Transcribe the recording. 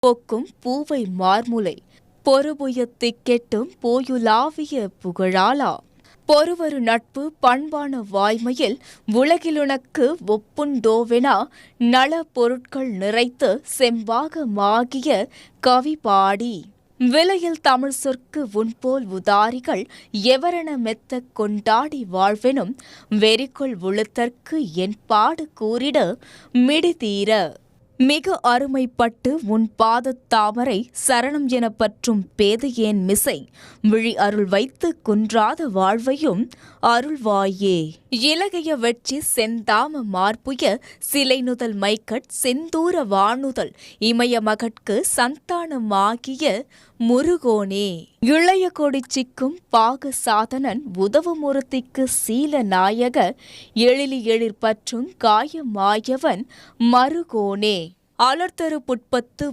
போக்கும் பூவை மார்முலை. பொறுபுயத்திக் கெட்டும் போயுலாவிய புகழாலா. பொறுவரு நட்பு பண்பான வாய்மையில் உலகிலுனக்கு ஒப்புண்டோவெனா நல பொருட்கள் நிறைத்து செம்பாகமாகிய கவி பாடி. விலையில் தமிழ் சொற்கு உன்போல் உதாரிகள் எவரென மெத்தக் கொண்டாடி வாழ்வெனும் வெறிக்குள் உளுத்தற்கு என் பாடு கூறிட மிடிதீர. மிக அருமைப்பட்டு உன் பாதத் தாமரை சரணம் என பற்றும் பேதையேன் மிசை. விழி அருள் வைத்து குன்றாத வாழ்வையும் அருள்வாயே. இலகைய வெற்றி செந்தாம மார்புய சிலை நுதல் மைக்கட் செந்தூர வானுதல் இமய மகட்கு சந்தானமாகிய முருகோனே. இளைய கொடி சிக்கும் பாக சாதனன் உதவுமுறுத்திக்கு சீல நாயக எழிலி எழிற்பற்றும் காயமாயவன் மருகோனே. அலர்தரு புட்பத்து